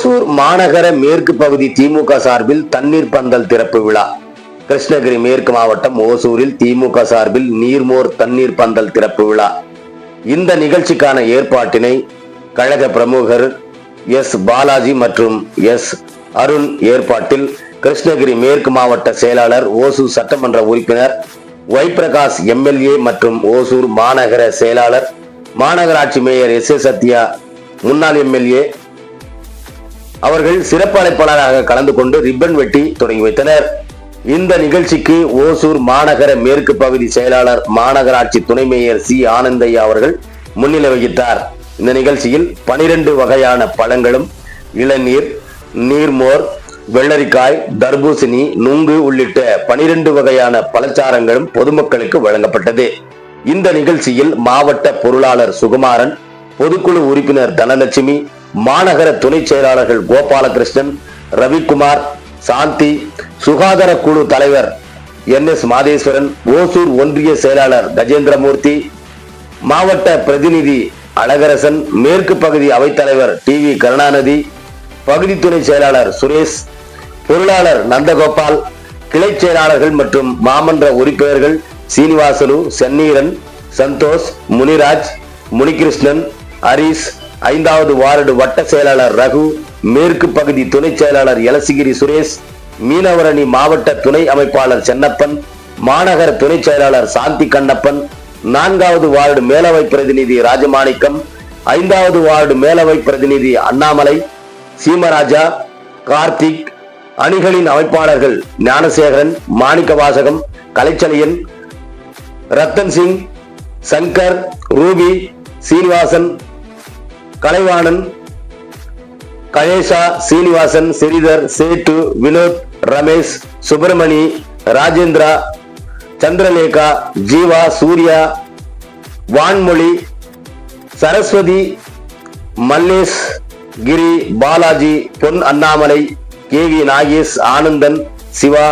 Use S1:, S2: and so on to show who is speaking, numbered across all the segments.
S1: ஓசூர் மாநகர மேற்கு பகுதி திமுக சார்பில் தண்ணீர் பந்தல் திறப்பு விழா. கிருஷ்ணகிரி மேற்கு மாவட்டம் ஓசூரில் திமுக சார்பில் நீர்மோர் தண்ணீர் பந்தல் திறப்பு விழா. இந்த நிகழ்ச்சிக்கான ஏற்பாட்டினை கழக பிரமுகர் எஸ் பாலாஜி மற்றும் எஸ் அருண் ஏற்பாட்டில் கிருஷ்ணகிரி மேற்கு மாவட்ட செயலாளர் ஓசூர் சட்டமன்ற உறுப்பினர் ஒய் பிரகாஷ் எம்எல்ஏ மற்றும் ஓசூர் மாநகர செயலாளர் மாநகராட்சி மேயர் எஸ் ஏ சத்யா முன்னாள் எம்எல்ஏ அவர்கள் சிறப்பு அழைப்பாளராக கலந்து கொண்டு ரிப்பன் வெட்டி தொடங்கி வைத்தனர். இந்த நிகழ்ச்சிக்கு ஓசூர் மாநகர மேற்கு பகுதி செயலாளர் மாநகராட்சி துணை மேயர் சி. ஆனந்தையா அவர்கள் முன்னிலை வகித்தார். இந்த நிகழ்ச்சியில் பனிரெண்டு வகையான பழங்களும் இளநீர் நீர்மோர் வெள்ளரிக்காய் தர்பூசணி நுங்கு உள்ளிட்ட பனிரெண்டு வகையான பழச்சாரங்களும் பொதுமக்களுக்கு வழங்கப்பட்டது. இந்த நிகழ்ச்சியில் மாவட்ட பொருளாளர் சுகுமாரன் பொதுக்குழு உறுப்பினர் தனலட்சுமி மாநகர துணை செயலாளர்கள் கோபாலகிருஷ்ணன் ரவிக்குமார் சாந்தி சுகாதார குழு தலைவர் என் எஸ் மாதேஸ்வரன் ஓசூர் ஒன்றிய செயலாளர் கஜேந்திரமூர்த்தி மாவட்ட பிரதிநிதி அழகரசன் மேற்கு பகுதி அவைத்தலைவர் டி வி கருணாநிதி பகுதி துணை செயலாளர் சுரேஷ் பொருளாளர் நந்தகோபால் கிளை செயலாளர்கள் மற்றும் மாமன்ற உறுப்பினர்கள் சீனிவாசலு சென்னீரன் சந்தோஷ் முனிராஜ் முனிகிருஷ்ணன் ஹரிஸ் ஐந்தாவது வார்டு வட்ட செயலாளர் ரகு மேற்கு பகுதி துணை செயலாளர் எலசிகிரி சுரேஷ் மீனவரணி மாவட்ட துணை அமைப்பாளர் சென்னப்பன் மாநகர துணை செயலாளர் சாந்தி கண்ணப்பன் நான்காவது வார்டு மேலவை பிரதிநிதி ராஜமாணிக்கம் ஐந்தாவது வார்டு மேலவை பிரதிநிதி அண்ணாமலை சீமராஜா கார்த்திக் அணிகளின் அமைப்பாளர்கள் ஞானசேகரன் மாணிக்க வாசகம் கலைச்சலியன் ரத்தன் சிங் சங்கர் ரூபி சீனிவாசன் கலைவாணன் கணேஷா சீனிவாசன் ஸ்ரீதர் சேட்டு வினோத் ரமேஷ் சுப்பிரமணி ராஜேந்திரா சந்திரலேகா ஜீவா சூர்யா வான்மொழி சரஸ்வதி மல்லேஷ் கிரி பாலாஜி பொன் அண்ணாமலை கே வி நாகேஷ் ஆனந்தன் சிவா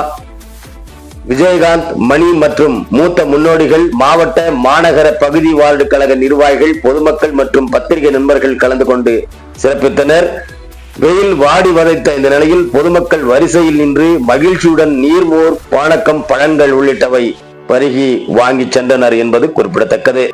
S1: விஜயகாந்த் மணி மற்றும் மூத்த முன்னோடிகள் மாவட்ட மாநகர பகுதி வார்டு கழக நிர்வாகிகள் பொதுமக்கள் மற்றும் பத்திரிகை நண்பர்கள் கலந்து கொண்டு சிறப்பித்தனர். வெயில் வாடி வதைத்த இந்த நிலையில் பொதுமக்கள் வரிசையில் நின்று மகிழ்ச்சியுடன் நீர்மோர் பானக்கம் பழங்கள் உள்ளிட்டவை பருகி வாங்கி சென்றனர் என்பது குறிப்பிடத்தக்கது.